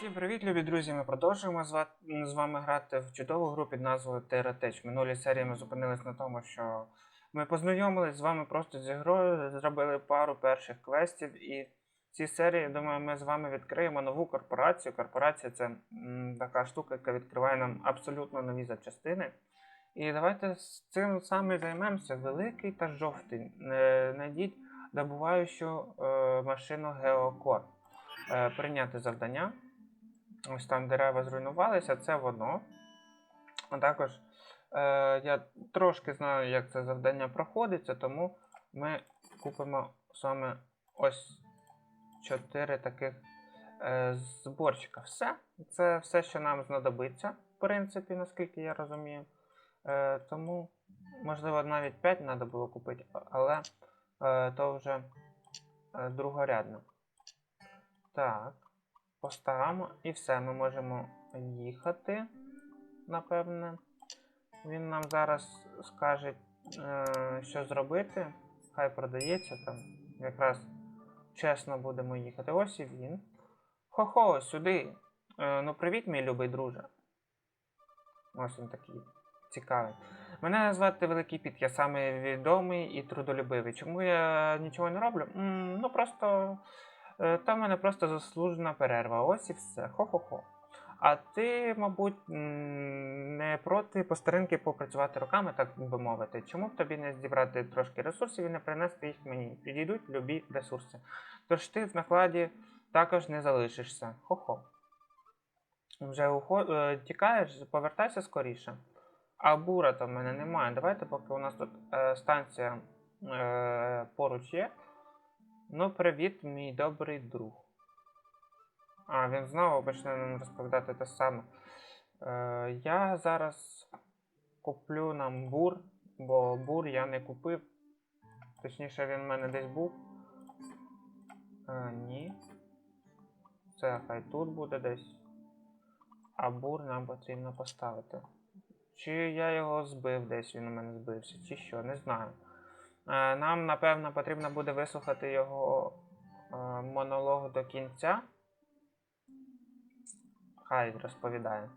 Всім привіт, любі друзі! Ми продовжуємо з вами грати в чудову гру під назвою В минулій серії ми зупинились на тому, що ми познайомились з вами просто з ігрою, зробили пару перших квестів, і в цій серії, думаю, ми з вами відкриємо нову корпорацію. Корпорація це така штука, яка відкриває нам абсолютно нові запчастини. І давайте з цим саме займемося. Великий та жовтий. Е, Найдіть добуваючу е, машину Геокор. Прийняти завдання. Ось там дерева зруйнувалися, це воно. А також е, я трошки знаю, як це завдання проходиться, тому ми купимо саме ось 4 таких е, зборчика. Все. Це все, що нам знадобиться, в принципі, наскільки я розумію. Е, тому, можливо, навіть 5 треба було купити, але е, то вже е, другорядно. Так. Поставимо і все, ми можемо їхати, напевне. Він нам зараз скаже, е, що зробити. Хай продається там. Якраз чесно будемо їхати. Ось і він. Хо-хо, сюди. Е, ну, привіт, мій любий друже. Ось він такий цікавий. Мене звати Великий Піт, я саме відомий і трудолюбивий. Чому я нічого не роблю? М, ну просто. Е, Та в мене просто заслужена перерва. Ось і все. Хо-хо-хо. А ти, мабуть, не проти по старинки попрацювати руками, так би мовити. Чому б тобі не зібрати трошки ресурсів і не принести їх мені? Підійдуть любі ресурси. Тож ти в накладі також не залишишся. Хо-хо. Вже ухо... е, тікаєш, повертайся скоріше. А бура то в мене немає. Давайте, поки у нас тут е, станція е, поруч є. Ну, привіт, мій добрий друг. А, він знову почне нам розповідати те саме. Е, я зараз куплю нам бур, бо бур я не купив. Точніше, він в мене десь був. Е, ні. Це хай тут буде десь. А бур нам потрібно поставити. Чи я його збив десь, він у мене збився, чи що, не знаю. Е, Нам, напевно, потрібно буде вислухати його е, монолог до кінця. Хай розповідає.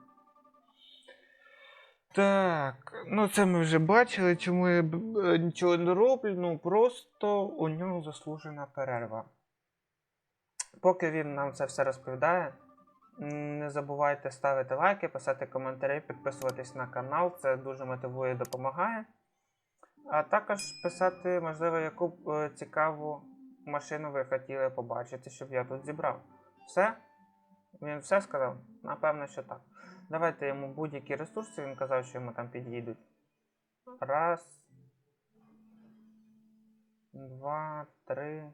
Так, ну це ми вже бачили, чому я е, нічого не роблю. Ну просто у нього заслужена перерва. Поки він нам це все розповідає, не забувайте ставити лайки, писати коментарі, підписуватись на канал. Це дуже мотивує і допомагає. А також писати, можливо, яку е, цікаву машину ви хотіли побачити, щоб я тут зібрав. Все? Він все сказав? Напевно, що так. Давайте йому будь-які ресурси, він казав, що йому там підійдуть. Раз. Два, три.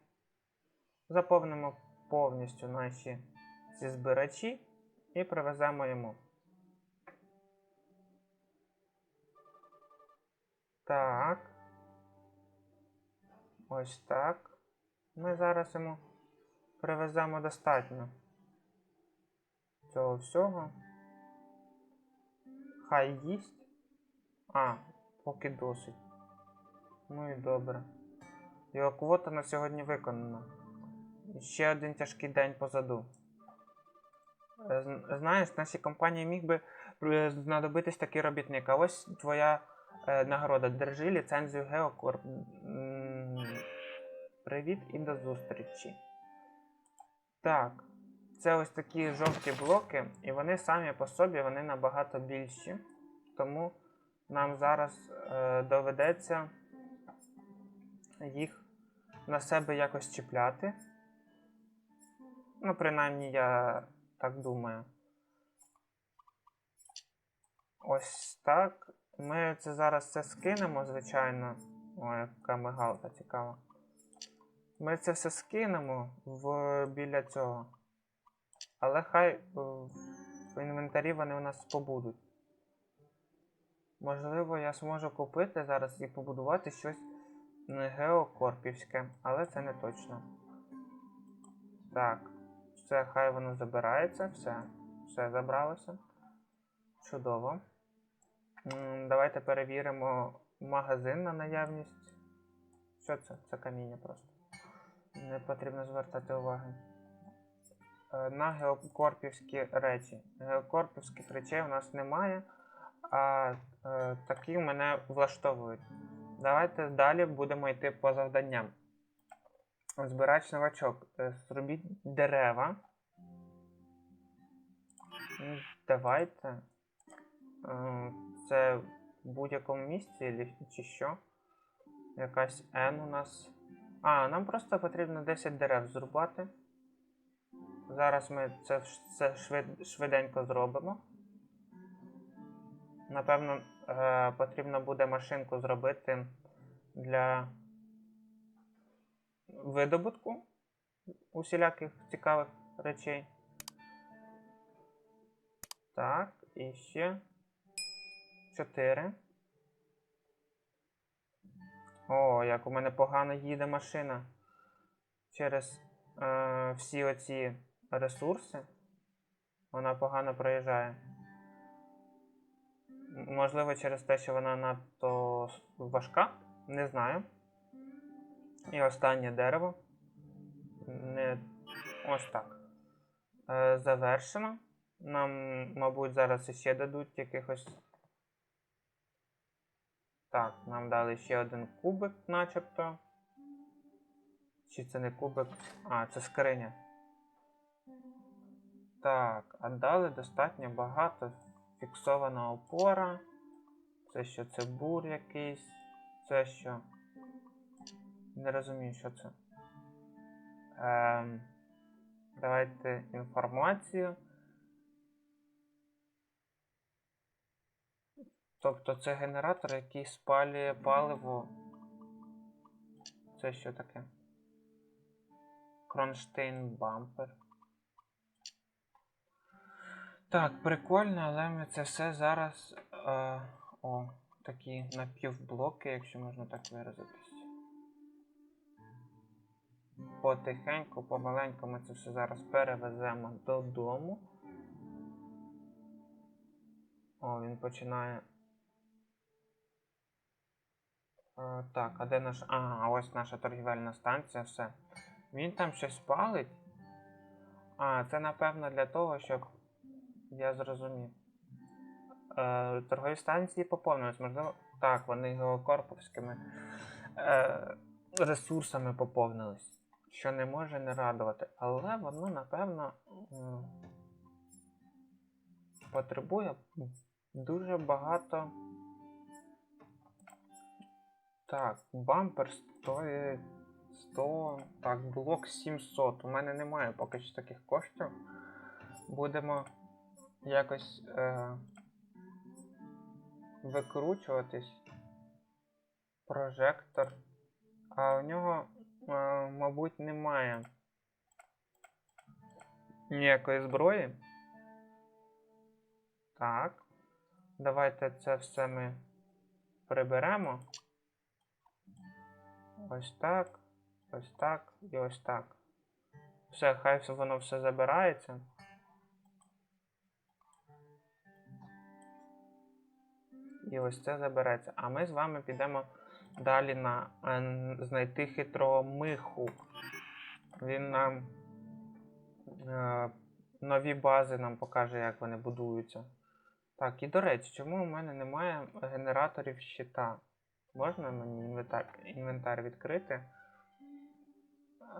Заповнимо повністю наші ці збирачі і привеземо йому. Так. Ось так. Ми зараз йому привеземо достатньо цього всього. Хай їсть. А, поки досить. Ну і добре. Його квота на сьогодні виконана. Ще один тяжкий день позаду. Е, зн- Знаєш, нашій компанії міг би е, знадобитись такий робітник. А ось твоя нагорода. Держи ліцензію Геокорп. Привіт і до зустрічі. Так. Це ось такі жовті блоки, і вони самі по собі вони набагато більші. Тому нам зараз е, доведеться їх на себе якось чіпляти. Ну, принаймні, я так думаю. Ось так. Ми це зараз це скинемо, звичайно. Ой, яка мигалка цікава. Ми це все скинемо в, біля цього. Але хай е, в інвентарі вони у нас побудуть. Можливо, я зможу купити зараз і побудувати щось геокорпівське, але це не точно. Так, все, хай воно забирається, все. Все забралося. Чудово. Давайте перевіримо магазин на наявність. Що це? Це каміння просто. Не потрібно звертати уваги. е, на геокорпівські речі. Геокорпівських речей у нас немає, а е, такі мене влаштовують. Давайте далі будемо йти по завданням. Збирач новачок. Е, Зробіть дерева. Давайте. Це в будь-якому місці чи що? Якась N у нас. А, нам просто потрібно 10 дерев зрубати. Зараз ми це, це швид, швиденько зробимо. Напевно, е, потрібно буде машинку зробити для видобутку усіляких цікавих речей. Так, і ще 4. О, як у мене погано їде машина через е, всі оці ресурси. Вона погано проїжджає. Можливо, через те, що вона надто важка, не знаю. І останнє дерево. Не... Ось так. Е, завершено. Нам, мабуть, зараз іще дадуть якихось. Так, нам дали ще один кубик, начебто. Чи це не кубик? А, це скриня. Так, а дали достатньо багато. Фіксована опора. Це що, це бур якийсь. Це що. Не розумію, що це. Ем, давайте інформацію. Тобто це генератор, який спалює паливо. Це що таке? Кронштейн бампер. Так, прикольно, але ми це все зараз. Е, о, такі напівблоки, якщо можна так виразитись. Потихеньку, помаленьку ми це все зараз перевеземо додому. О, він починає. Так, а де наш. Ага, ось наша торгівельна станція, все. Він там щось палить. А, це напевно для того, щоб. Я зрозумів. Е, торгові станції поповнюють, можливо. Так, вони геокорповськими е, ресурсами поповнились. Що не може не радувати. Але воно, напевно, потребує дуже багато. Так, бампер стоїть 100. Так, блок 700. У мене немає поки що таких коштів. Будемо якось е, викручуватись. Прожектор. А у нього, е, мабуть, немає ніякої зброї. Так. Давайте це все ми приберемо. Ось так, ось так і ось так. Все, хай воно все забирається. І ось це забереться. А ми з вами підемо далі на е, знайти хитрого миху. Він нам е, нові бази нам покаже, як вони будуються. Так, і до речі, чому у мене немає генераторів щита? Можна мені інвентар, інвентар відкрити?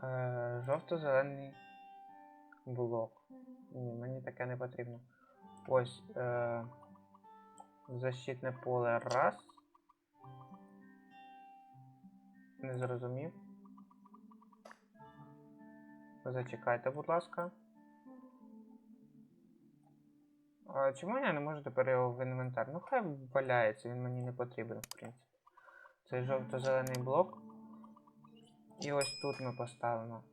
Е, жовто-зелений блок. Ні, мені таке не потрібно. Ось е, защитне поле раз. Не зрозумів. Зачекайте, будь ласка. А чому я не можу тепер його в інвентар? Ну хай валяється, він мені не потрібен, в принципі. Цей жовто-зелений блок. І ось тут ми поставимо.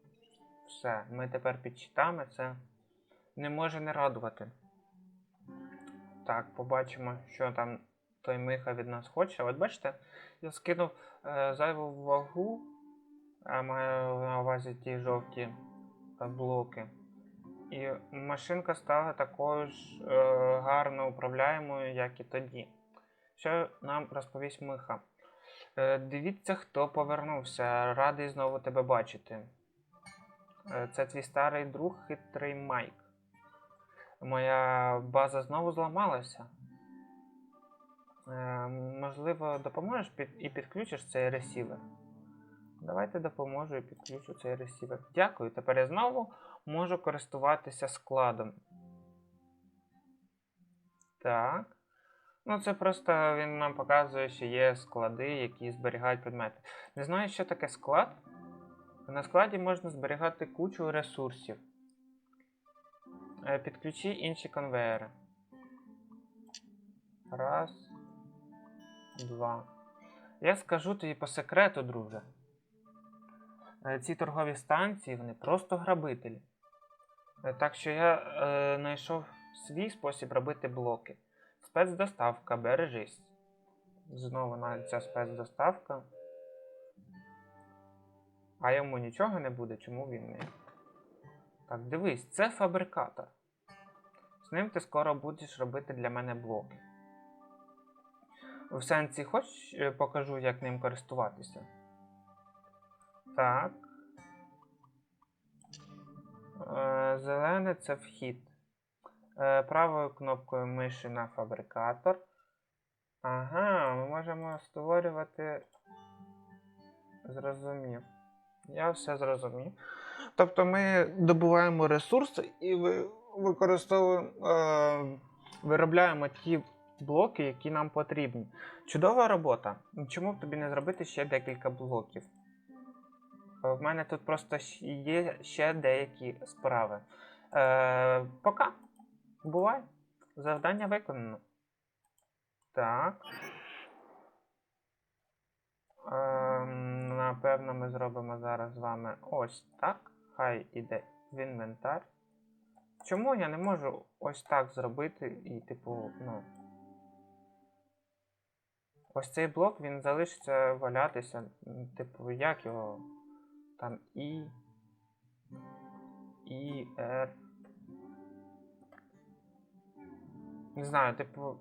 Все. Ми тепер під щитами. Це не може не радувати. Так, побачимо, що там той миха від нас хоче. От бачите, я скинув е, зайву вагу. А маю на увазі ті жовті е, блоки. І машинка стала такою ж е, гарно управляємою, як і тоді. Що нам розповість Миха? Е, дивіться, хто повернувся. Радий знову тебе бачити. Е, Це твій старий друг хитрий Майк. Моя база знову зламалася. Е, можливо, допоможеш і підключиш цей ресівер. Давайте допоможу і підключу цей ресівер. Дякую. Тепер я знову можу користуватися складом. Так. Ну, це просто він нам показує, що є склади, які зберігають предмети. Не знаю, що таке склад. На складі можна зберігати кучу ресурсів. Е, Підключи інші конвеєри. Раз. Два. Я скажу тобі по секрету, друже. Е, Ці торгові станції вони просто грабителі. Е, Так що я знайшов свій спосіб робити блоки. Спецдоставка, бережись. Знову навіть ця спецдоставка. А йому нічого не буде, чому він не. Так, дивись, це фабрикатор. З ним ти скоро будеш робити для мене блоки. В сенсі, хоч е, покажу, як ним користуватися. Так. Е, Зелене це вхід. Е, Правою кнопкою миші на фабрикатор. Ага, ми можемо створювати. Зрозумів. Я все зрозумів. Тобто ми добуваємо ресурси і використовуємо, е, виробляємо ті блоки, які нам потрібні. Чудова робота. Чому б тобі не зробити ще декілька блоків? Е, В мене тут просто є ще деякі справи. Е, пока. Бувай. Завдання виконано. Так. Ем, напевно, ми зробимо зараз з вами ось так. Хай іде в інвентар. Чому я не можу ось так зробити і, типу, ну. Ось цей блок він залишиться валятися. Типу, як його. Там І. І, Р. Не знаю, типу.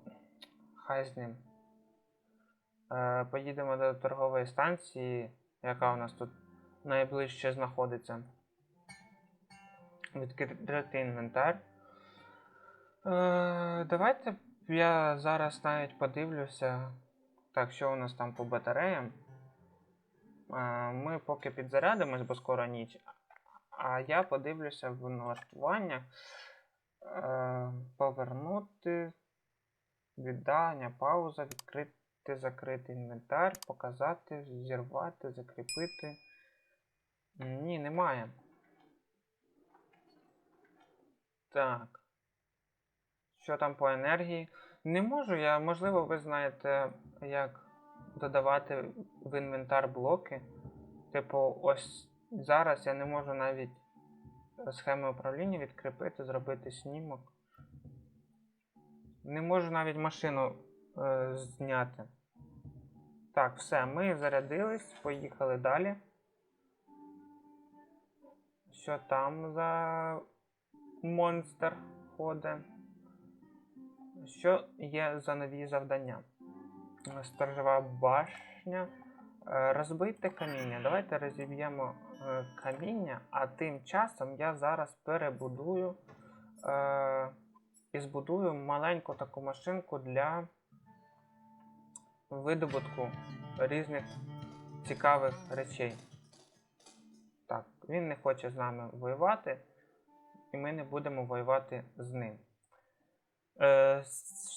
Хай з ним. Е, поїдемо до торгової станції, яка у нас тут найближче знаходиться. Відкрити інвентар. Е, давайте я зараз навіть подивлюся. Так, що у нас там по батареям. Е, ми поки підзарядимось, бо скоро ніч. А я подивлюся в налаштуваннях. Е, повернути. Віддалення, пауза, відкрити, закрити інвентар, показати, зірвати, закріпити. Ні, немає. Так. Що там по енергії? Не можу я, можливо, ви знаєте, як додавати в інвентар блоки. Типу, ось зараз я не можу навіть схеми управління відкріпити, зробити снімок. Не можу навіть машину е, зняти. Так, все, ми зарядились, поїхали далі. Що там за монстр ходить? Що є за нові завдання? Сторожова башня. Е, Розбийте каміння. Давайте розіб'ємо каміння, а тим часом я зараз перебудую е, і збудую маленьку таку машинку для видобутку різних цікавих речей. Так, він не хоче з нами воювати, і ми не будемо воювати з ним. Е,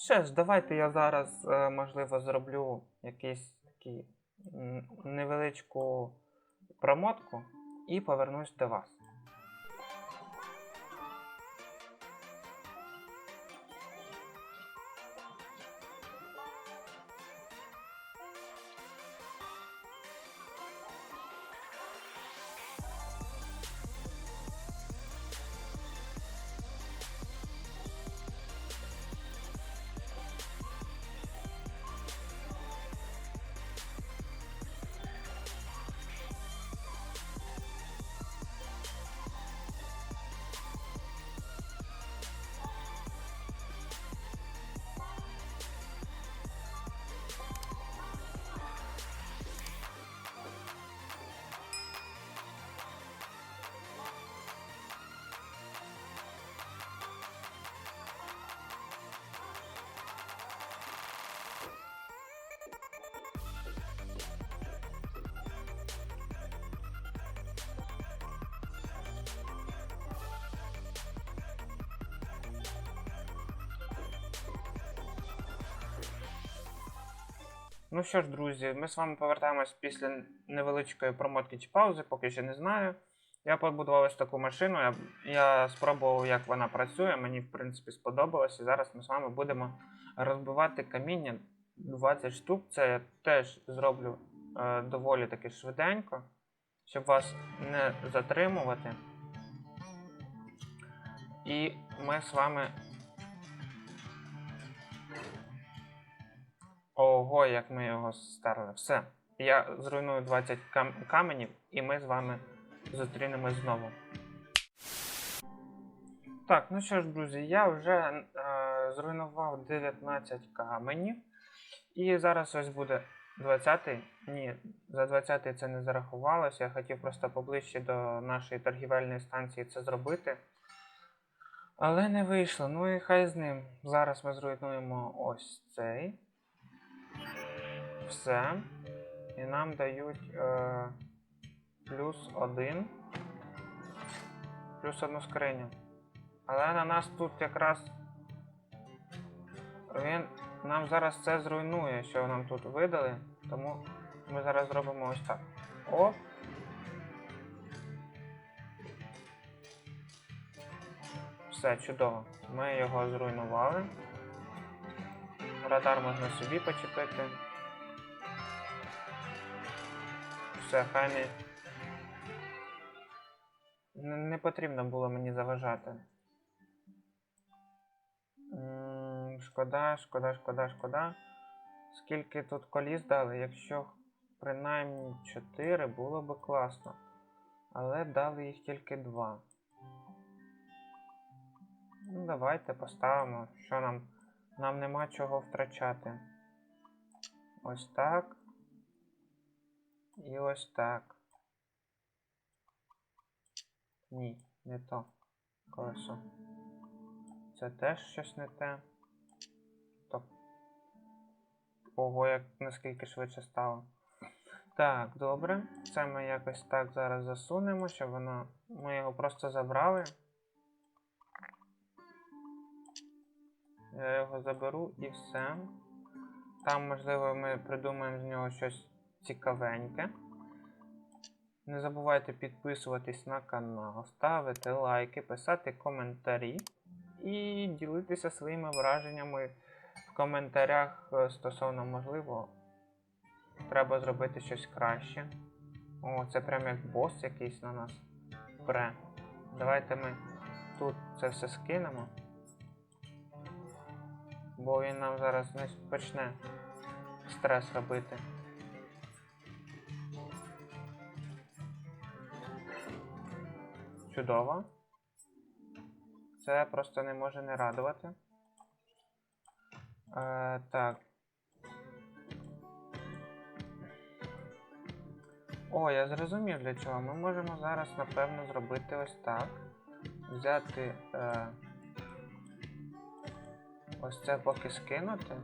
ще ж, давайте я зараз, е, можливо, зроблю якийсь такий невеличку промотку і повернусь до вас. Ну що ж, друзі, ми з вами повертаємось після невеличкої промотки чи паузи, поки ще не знаю. Я побудував ось таку машину, я, я спробував, як вона працює, мені в принципі сподобалось. І зараз ми з вами будемо розбивати каміння 20 штук. Це я теж зроблю е, доволі таки швиденько, щоб вас не затримувати. І ми з вами. Ого, як ми його стерли. Все. Я зруйную 20 кам- каменів, і ми з вами зустрінемось знову. Так, ну що ж, друзі, я вже е, зруйнував 19 каменів. І зараз ось буде 20-й. Ні, за 20-й це не зарахувалося. Я хотів просто поближче до нашої торгівельної станції це зробити. Але не вийшло. Ну і хай з ним. Зараз ми зруйнуємо ось цей. Все. І нам дають е, плюс один. Плюс одну скриню. Але на нас тут якраз. Він нам зараз це зруйнує, що нам тут видали. Тому ми зараз зробимо ось так. Оп. Все, чудово. Ми його зруйнували. Радар можна собі почепити. Все, не потрібно було мені заважати. Шкода, шкода, шкода, шкода. Скільки тут коліс дали? Якщо принаймні 4 було би класно. Але дали їх тільки 2. Ну, давайте поставимо, що нам. Нам нема чого втрачати. Ось так. І ось так. Ні, не то. Колесо. Це теж щось не те. Ого, як наскільки швидше стало. Так, добре. Це ми якось так зараз засунемо, щоб воно. Ми його просто забрали. Я його заберу і все. Там, можливо, ми придумаємо з нього щось цікавеньке. Не забувайте підписуватись на канал, ставити лайки, писати коментарі і ділитися своїми враженнями в коментарях е, стосовно можливо. Треба зробити щось краще. О, це прям як бос якийсь на нас пре. Давайте ми тут це все скинемо. Бо він нам зараз не почне стрес робити. Чудово. Це просто не може не радувати. Е, так. О, я зрозумів для чого. Ми можемо зараз, напевно, зробити ось так. Взяти. Е, ось це поки скинути.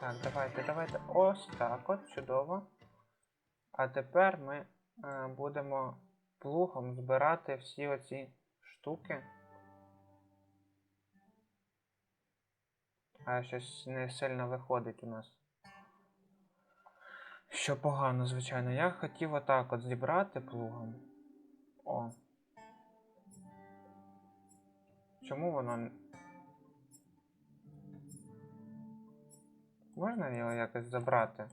Так, давайте, давайте. Ось так от, чудово. А тепер ми е, будемо плугом збирати всі оці штуки. А щось не сильно виходить у нас. Що погано, звичайно. Я хотів отак от зібрати плугом. О. Чому воно. Можна його якось забрати?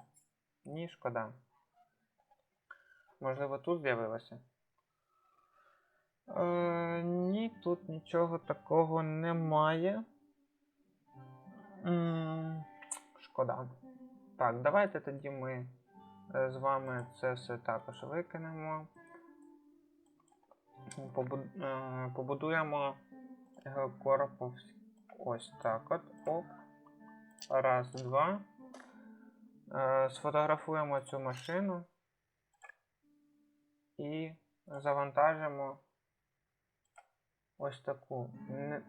Ні, шкода. Можливо, тут з'явилося? Е, ні, тут нічого такого немає. М, Шкода. Так, давайте тоді ми е, з вами це все також викинемо. Побу- е, Побудуємо е, корпус ось так от. Оп. Раз, два. Е, Сфотографуємо цю машину і завантажимо ось таку. Не,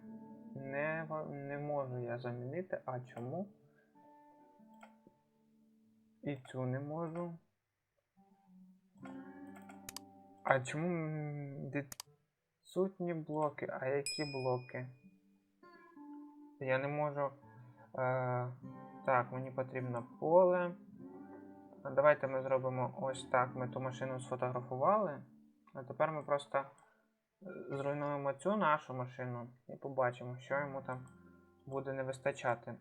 не, не можу я замінити. А чому? І цю не можу. А чому відсутні блоки? А які блоки? Я не можу. Е, так, мені потрібно поле. Давайте ми зробимо ось так. Ми ту машину сфотографували. А тепер ми просто е, зруйнуємо цю нашу машину і побачимо, що йому там буде не вистачати.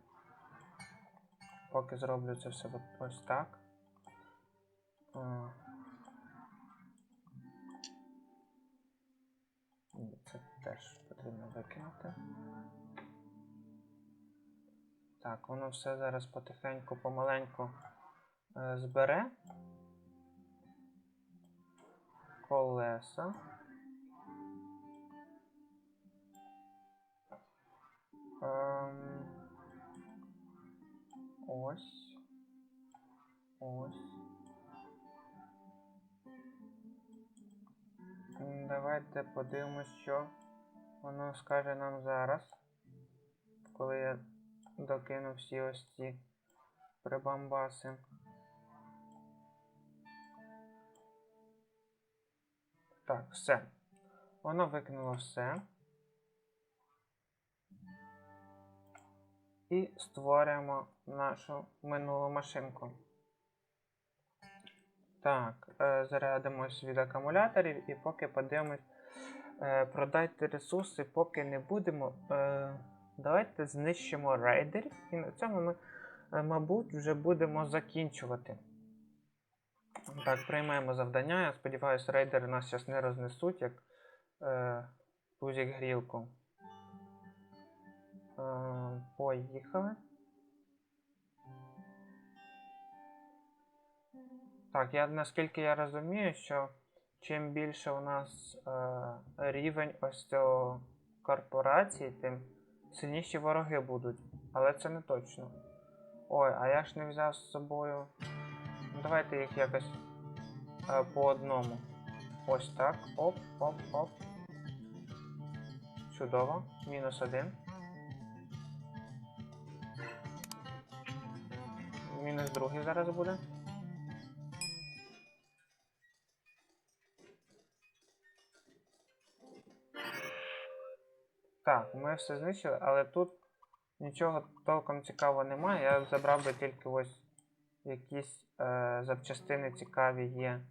Поки зроблю це все ось так. Це теж потрібно викинути. Так, воно все зараз потихеньку, помаленьку е, збере. Колеса. Ем, ось. Ось. Давайте подивимось, що воно скаже нам зараз. Коли я докину всі ось ці прибамбаси. Так, все. Воно викинуло все. І створюємо нашу минулу машинку. Так, е, зарядимось від акумуляторів і поки подивимось. Е, продайте ресурси, поки не будемо. Давайте знищимо рейдерів. І на цьому ми, е, мабуть, вже будемо закінчувати. Так, приймаємо завдання. Я сподіваюся, рейдери нас зараз не рознесуть, як е, пузік грілку. Е, поїхали. Так, я наскільки я розумію, що чим більше у нас е, рівень ось цього корпорації, тим сильніші вороги будуть. Але це не точно. Ой, а я ж не взяв з собою. Ну, Давайте їх якось е, по одному. Ось так. Оп, оп, оп. Чудово. Мінус один. Мінус другий зараз буде. Так, ми все знищили, але тут нічого толком цікавого немає. Я забрав би тільки ось якісь е, запчастини цікаві є.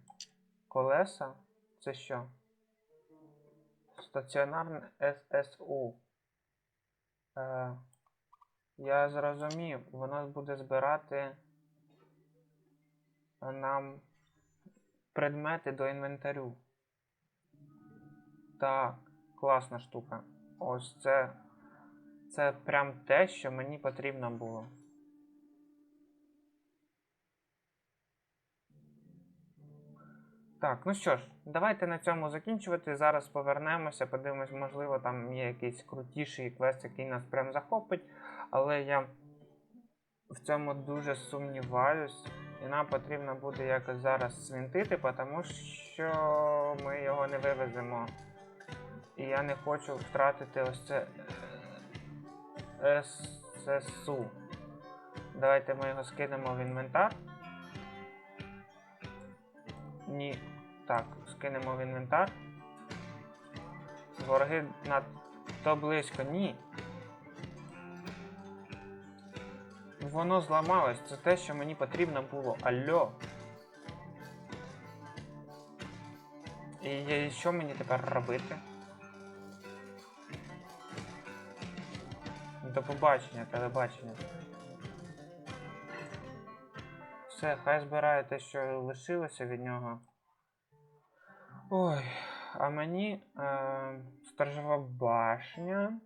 Колеса. Це що? Стаціонарне SSU. Е, я зрозумів, воно буде збирати нам предмети до інвентарю. Так, класна штука. Ось це. Це прям те, що мені потрібно було. Так, ну що ж, давайте на цьому закінчувати. Зараз повернемося, подивимось, можливо, там є якийсь крутіший квест, який нас прям захопить. Але я в цьому дуже сумніваюсь. І нам потрібно буде якось зараз свинтити, тому що ми його не вивеземо. І я не хочу втратити ось це е, ССУ. Давайте ми його скинемо в інвентар. Ні. Так, скинемо в інвентар. Вороги надто близько. Ні. Воно зламалось. Це те, що мені потрібно було. Алло. І що мені тепер робити? До побачення, телебачення. Все, хай збирає те, що лишилося від нього. Ой, а мені е, сторожова башня.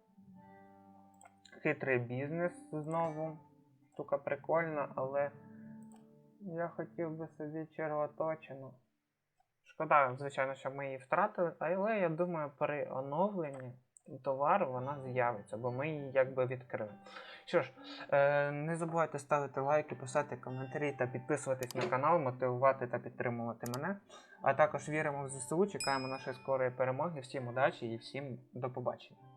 Хитрий бізнес знову. Штука прикольна, але я хотів би собі червоточину. Шкода, звичайно, що ми її втратили, але я думаю, при оновленні товару вона з'явиться, бо ми її якби відкрили. Що ж, е, не забувайте ставити лайки, писати коментарі та підписуватись на канал, мотивувати та підтримувати мене. А також віримо в ЗСУ, чекаємо нашої скорої перемоги. Всім удачі і всім до побачення.